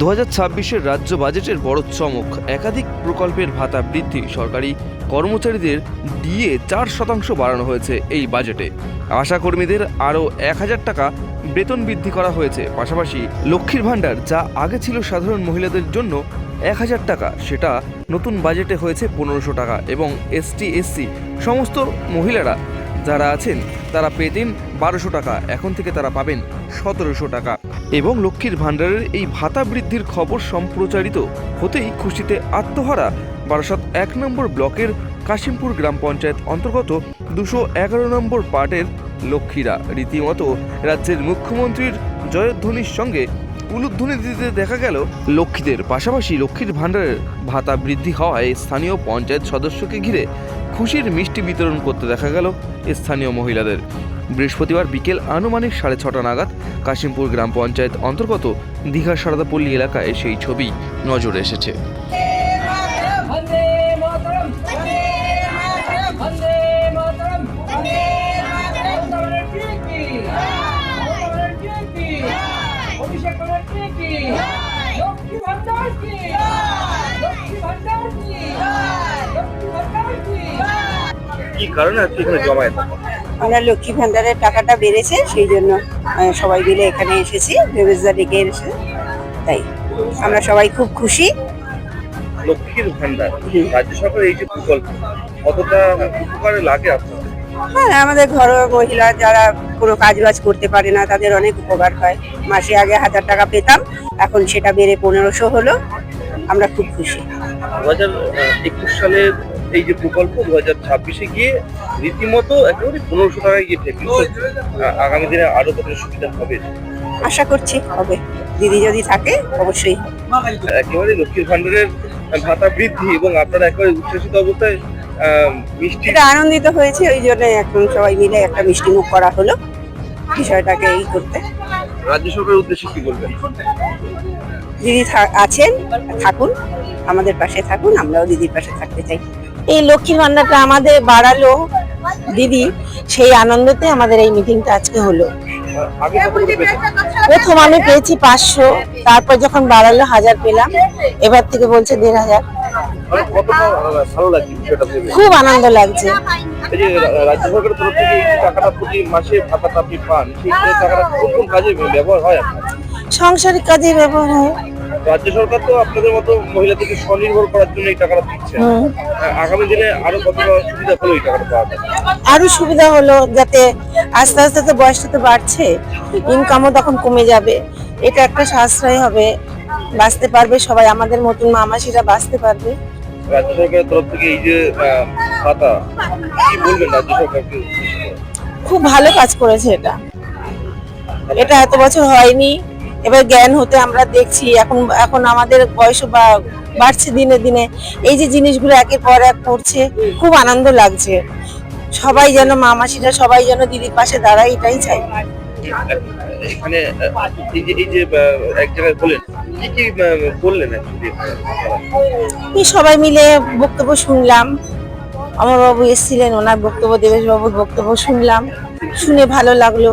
দু হাজার ছাব্বিশের রাজ্য বাজেটের বড় চমক, একাধিক প্রকল্পের ভাতা বৃদ্ধি, সরকারি কর্মচারীদের দিয়ে চার শতাংশ বাড়ানো হয়েছে এই বাজেটে। আশাকর্মীদের আরও এক হাজার টাকা বেতন বৃদ্ধি করা হয়েছে। পাশাপাশি লক্ষ্মীর ভাণ্ডার, যা আগে ছিল সাধারণ মহিলাদের জন্য এক হাজার টাকা, সেটা নতুন বাজেটে হয়েছে পনেরোশো টাকা এবং এসটি এসসি সমস্ত মহিলারা যারা আছেন, তারা পেতেন বারোশো টাকা। এখন থেকে তারা পাবেন সতেরোশো টাকা। এবং লক্ষ্মীর ভাণ্ডারের এই ভাতা বৃদ্ধির খবর সম্প্রচারিত হতেই খুশিতে আত্মহারা বারাসাত এক নম্বর ব্লকের কাশিমপুর গ্রাম পঞ্চায়েত অন্তর্গত দুশো এগারো নম্বর পার্টের লক্ষ্মীরা। রীতিমতো রাজ্যের মুখ্যমন্ত্রীর জয়ধ্বনির সঙ্গে উলুধ্বনি দিতে দেখা গেল লক্ষ্মীদের। পাশাপাশি লক্ষ্মীর ভাণ্ডারের ভাতা বৃদ্ধি হওয়ায় স্থানীয় পঞ্চায়েত সদস্যকে ঘিরে খুশির মিষ্টি বিতরণ করতে দেখা গেল স্থানীয় মহিলাদের। বৃহস্পতিবার বিকেল আনুমানিক সাড়ে ছটা নাগাদ কাশিমপুর গ্রাম পঞ্চায়েত অন্তর্গত দীঘা সারদাপল্লী এলাকায় সেই ছবি নজরে এসেছে। কি কারণে আজকে এখানে জমায়েত? আমরা লক্ষ্মী ভান্ডারের টাকাটা বেড়েছে সেই জন্য সবাই মিলে এখানে এসেছি বেবেজদা ডেকে এসে তাই। আমরা সবাই খুব খুশি। লক্ষ্মীর ভাণ্ডার রাজ্য সরকারের এই যে প্রকল্প কতটা উপকারে লাগে আপনার হ্যাঁ আমাদের ঘরোয়া মহিলা যারা কোনো কাজ বাজ করতে পারে না তাদের অনেক উপকার হয়। মাসে আগে হাজার টাকা পেতাম এখন সেটা বেড়ে পনেরোশো হলো। আমরা খুব খুশি। দু হাজার একুশ সালের এই যে প্রকল্প দু হাজার ছাব্বিশে গিয়ে রীতিমতো একেবারে পনেরোশো টাকায় গিয়ে ঠেকল আগামী দিনে আরও কতটা সুবিধা হবে? আশা করছি হবে। দিদি যদি থাকে অবশ্যই। একেবারে লক্ষ্মীর ভান্ডারের ভাতা বৃদ্ধি এবং আপনারা একেবারে উচ্ছ্বাসিত অবস্থায় মিষ্টি আনন্দিত হয়েছে ওই জন্য এখন সবাই মিলে একটা মিষ্টি মুখ করা হলো বিষয়টাকে এই করতে। রাজ্য সরকারের উদ্দেশ্যে কি বলবেন? দিদি আছেন থাকুন আমাদের পাশে থাকুন আমরাও দিদির পাশে থাকতে চাই। এই লক্ষ্মীর ভান্ডারটা আমাদের বাড়ালো দিদি সেই আনন্দতে আমাদের এই মিটিংটা আজকে হলো? প্রথম আমি পেয়েছি পাঁচশো তারপর যখন বাড়ালো হাজার পেলাম এবার থেকে বলছে দেড় হাজার। খুব আনন্দ লাগছে। সংসারিক কাজে ব্যবহার হয়। রাজ্য সরকার তো আপনাদের মতো মহিলাদেরকে স্বনির্ভর করার জন্য এই টাকাটা দিচ্ছে। আগামী দিনে আরও কতটা সুবিধা হলো এই টাকাটা পাওয়া আরও সুবিধা হলো যাতে আস্তে আস্তে তো বয়সটা তো বাড়ছে ইনকামও তখন কমে যাবে। এটা একটা সাশ্রয় হবে বাঁচতে পারবে সবাই আমাদের মতন মামাসিরা বাঁচতে পারবে। রাজ্য সরকারের তরফ থেকে এই যে ভাতা কি বলবেন রাজ্য সরকারকে খুব ভালো কাজ করেছে এটা। এটা এত বছর হয়নি। এবার জ্ঞান হতে আমরা দেখছি এখন এখন আমাদের বয়স বা- বাড়ছে দিনে দিনে। এই যে জিনিসগুলো একের পর এক করছে খুব আনন্দ লাগছে। সবাই যেন মামাসিরা সবাই যেন দিদির পাশে দাঁড়ায় এটাই চাই। এখানে এই যে এই যে আহ, এক জায়গায় বলেন কি কি বললেন actually আপনারা? এই সবাই মিলে বক্তব্য শুনলাম। আমার বাবু এসেছিলেন ওনার বক্তব্য দেবেশ বাবুর বক্তব্য শুনলাম। শুনে ভালো লাগল।